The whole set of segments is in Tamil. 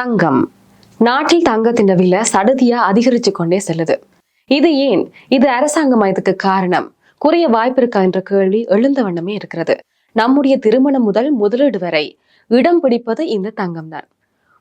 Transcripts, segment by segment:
தங்கம். நாட்டில் தங்கத்தின் விலை சடுதியா அதிகரிச்சு கொண்டே செல்லுது. இது ஏன்? இது அரசாங்கம் இதுக்கு காரணம். குறைய வாய்ப்பு இருக்கா என்ற கேள்வி எழுந்த வண்ணமே இருக்கிறது. நம்முடைய திருமணம் முதல் முதலீடு வரை இடம் பிடிப்பது இந்த தங்கம் தான்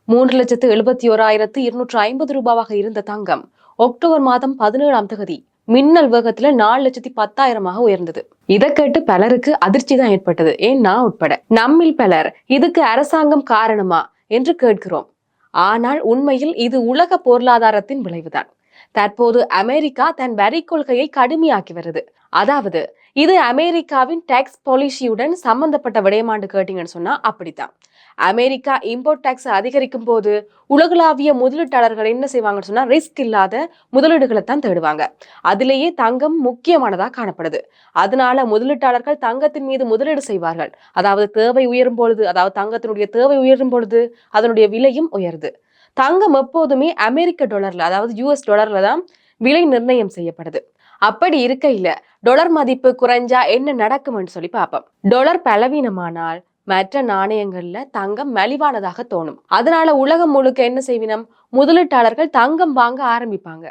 மூன்று லட்சத்து எழுபத்தி ஓராயிரத்து இருநூற்று ஐம்பது ரூபாவாக இருந்த தங்கம் அக்டோபர் மாதம் பதினேழாம் தேதி மின்னல் வேகத்துல நாலு லட்சத்தி பத்தாயிரமாக உயர்ந்தது. இதை கேட்டு பலருக்கு அதிர்ச்சி தான் ஏற்பட்டது. ஏன்? நான் உட்பட. நம்மில் பலர் இதுக்கு அரசாங்கம் காரணமா? என்று கேட்கிறோம். ஆனால் உண்மையில் இது உலக பொருளாதாரத்தின் விளைவுதான். தற்போது அமெரிக்கா தன் வரி கொள்கையை கடுமையாக்கி வருது. அதாவது இது அமெரிக்காவின் டேக்ஸ் பாலிசியுடன் சம்பந்தப்பட்ட விடயமாண்டு கேட்டீங்கன்னு சொன்னா அப்படித்தான். அமெரிக்கா இம்போர்ட் டேக்ஸ் அதிகரிக்கும் போது உலகளாவிய முதலீட்டாளர்கள் என்ன செய்வாங்கன்னு சொன்னா ரிஸ்க் இல்லாத முதலீடுகளை தான் தேடுவாங்க. அதிலேயே தங்கம் முக்கியமானதா காணப்படுது. அதனால முதலீட்டாளர்கள் தங்கத்தின் மீது முதலீடு செய்வார்கள். அதாவது தேவை உயரும் பொழுது அதாவது தங்கத்தினுடைய தேவை உயரும் பொழுது அதனுடைய விலையும் உயருது. தங்கம் எப்போதுமே அமெரிக்க டாலர்ல அதாவது யூஎஸ் டாலர்ல தான் விலை நிர்ணயம் செய்யப்படுது. அப்படி இருக்கையில டொலர் மதிப்பு குறைஞ்சா என்ன நடக்கும்னு சொல்லி பார்ப்போம். டொலர் பலவீனமானால் மற்ற நாணயங்கள்ல தங்கம் மலிவானதாக தோணும். அதனால உலகம் முழுக்க என்ன செய்வினம்? முதலீட்டாளர்கள் தங்கம் வாங்க ஆரம்பிப்பாங்க.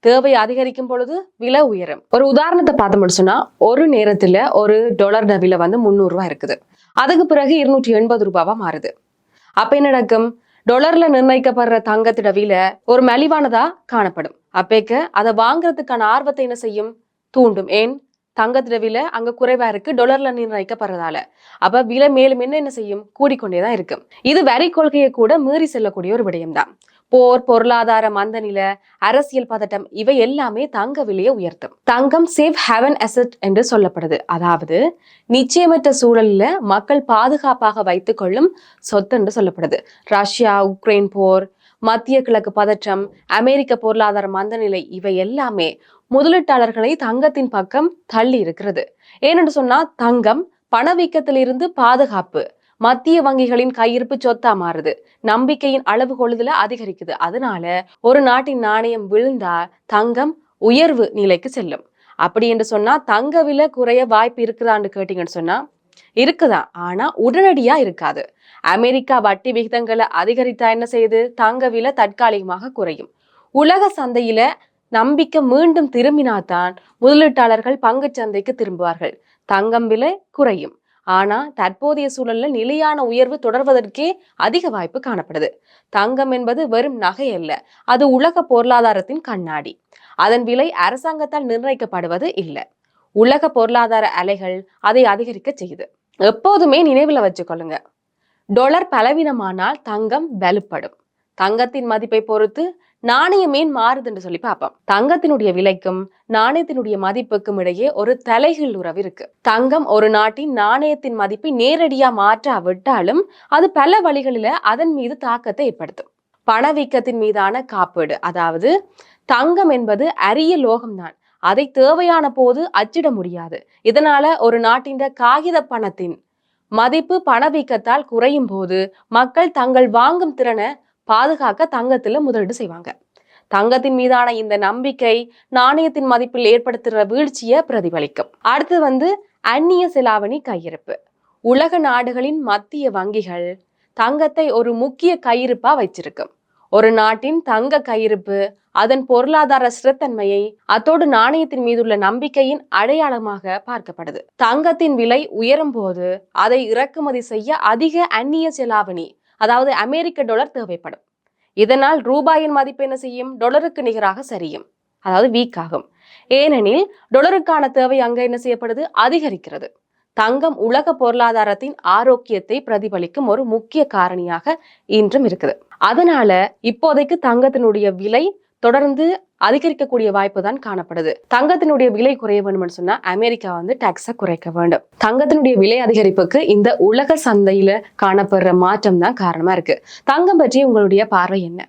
தேவை அதிகரிக்கும் பொழுது விலை உயரும். ஒரு உதாரணத்தை பார்த்தோம்னு சொன்னா ஒரு நேரத்துல ஒரு டாலர் விலை வந்து முந்நூறு ரூபாய் இருக்குது. அதுக்கு பிறகு இருநூற்றி எண்பது ரூபாவா மாறுது. அப்ப என்ன நடக்கும்? டொலர்ல நிர்ணயிக்கப்படுற தங்கத்திட விலை ஒரு மலிவானதா காணப்படும். அப்பேக்க அதை வாங்குறதுக்கான ஆர்வத்தை என்ன செய்யும்? தூண்டும். ஏன்? தங்கத்திட விலை அங்க குறைவா இருக்கு டொலர்ல நிர்ணயிக்கப்படுறதால. அப்ப விலை மேலும் என்ன என்ன செய்யும்? கூடிக்கொண்டேதான் இருக்கும். இது வரி கொள்கையை கூட மீறி செல்லக்கூடிய ஒரு விடயம்தான். போர் பொருளாதார மந்தநில அரசியல் பதட்டம் இவை எல்லாமே தங்க விலையை உயர்த்தும். தங்கம் சேஃப் ஹெவன் அசெட் என்று சொல்லப்படுது. அதாவது நிச்சயமற்ற சூழலில் மக்கள் பாதுகாப்பாக வைத்துக் கொள்ளும் சொத்து என்று சொல்லப்படுது. ரஷ்யா உக்ரைன் போர் மத்திய கிழக்கு பதற்றம் அமெரிக்க பொருளாதார மந்தநிலை இவை எல்லாமே முதலீட்டாளர்களை தங்கத்தின் பக்கம் தள்ளி இருக்கிறது. ஏனென்று சொன்னா தங்கம் பணவீக்கத்திலிருந்து பாதுகாப்பு மத்திய வங்கிகளின் கையிருப்பு சொத்தா மாறுது. நம்பிக்கையின் அளவு கொள்ளுதல அதிகரிக்குது. அதனால ஒரு நாட்டின் நாணயம் விழுந்தா தங்கம் உயர்வு நிலைக்கு செல்லும். அப்படி என்று சொன்னா தங்க விலை குறைய வாய்ப்பு இருக்குதான்னு கேட்டீங்கன்னு சொன்னா இருக்குதான் ஆனா உடனடியா இருக்காது. அமெரிக்கா வட்டி விகிதங்களை அதிகரித்தா என்ன செய்யுது? தங்க விலை தற்காலிகமாக குறையும். உலக சந்தையில நம்பிக்கை மீண்டும் திரும்பினாதான் முதலீட்டாளர்கள் பங்குச் சந்தைக்கு திரும்புவார்கள். தங்கம் விலை குறையும். ஆனால் தற்போதைய சூழல்ல நிலையான உயர்வு தொடர்வதற்கே அதிக வாய்ப்பு காணப்படுது. தங்கம் என்பது வெறும் நகை அல்ல அது உலக பொருளாதாரத்தின் கண்ணாடி. அதன் விலை அரசாங்கத்தால் நிர்ணயிக்கப்படுவது இல்லை. உலக பொருளாதார அலைகள் அதை அதிகரிக்க செய்யுது. எப்போதுமே நினைவுல வச்சுக்கொள்ளுங்க. டொலர் பலவீனமானால் தங்கம் வலுப்படும். தங்கத்தின் மதிப்பை பொறுத்து நாணயமேன் மாறுதுன்னு சொல்லி பார்ப்போம். தங்கத்தினுடைய விலைக்கும் நாணயத்தினுடைய மதிப்புக்கும் இடையே ஒரு தலைகீழ் உறவு இருக்கு. தங்கம் ஒரு நாட்டின் நாணயத்தின் மதிப்பை நேரடியா மாற்றாவிட்டாலும் அது பல வழிகளில அதன் மீது தாக்கத்தை ஏற்படுத்தும். பணவீக்கத்தின் மீதான காப்பீடு அதாவது தங்கம் என்பது அரிய லோகம்தான் அதை தேவையான போது அச்சிட முடியாது. இதனால ஒரு நாட்டின் காகித பணத்தின் மதிப்பு பணவீக்கத்தால் குறையும் போது மக்கள் தங்கள் வாங்கும் திறனை பாதுகாக்க தங்கத்துல முதலீடு செய்வாங்க. தங்கத்தின் மீதான இந்த நம்பிக்கை நாணயத்தின் மதிப்பில் ஏற்படுத்துகிற வீழ்ச்சியை பிரதிபலிக்கும். அடுத்து வந்து அந்நிய செலாவணி கையிருப்பு. உலக நாடுகளின் மத்திய வங்கிகள் தங்கத்தை ஒரு முக்கிய கையிருப்பா வச்சிருக்கும். ஒரு நாட்டின் தங்க கையிருப்பு அதன் பொருளாதார ஸ்திரத்தன்மையை அத்தோடு நாணயத்தின் மீதுள்ள நம்பிக்கையின் அடையாளமாக பார்க்கப்படுது. தங்கத்தின் விலை உயரும் போது அதை இறக்குமதி செய்ய அதிக அந்நிய செலாவணி அதாவது அமெரிக்க டாலர் தேவைப்படும். இதனால் ரூபாயின் மதிப்பு என்ன செய்யும்? டொலருக்கு நிகராக சரியும். அதாவது வீக் ஆகும். ஏனெனில் டொலருக்கான தேவை அங்க என்ன செய்யப்படுது? அதிகரிக்கிறது. தங்கம் உலக பொருளாதாரத்தின் ஆரோக்கியத்தை பிரதிபலிக்கும் ஒரு முக்கிய காரணியாக இன்றும் இருக்குது. அதனால இப்போதைக்கு தங்கத்தினுடைய விலை தொடர்ந்து அதிகரிக்கக்கூடிய வாய்ப்பு தான் காணப்படுது. தங்கத்தினுடைய விலை குறைய வேண்டும்னு சொன்னா அமெரிக்கா வந்து டாக்ஸை குறைக்க வேண்டும். தங்கத்தினுடைய விலை அதிகரிப்புக்கு இந்த உலக சந்தையில காணப்படுற மாற்றம் தான் காரணமா இருக்கு. தங்கம் பற்றி உங்களுடைய பார்வை என்ன?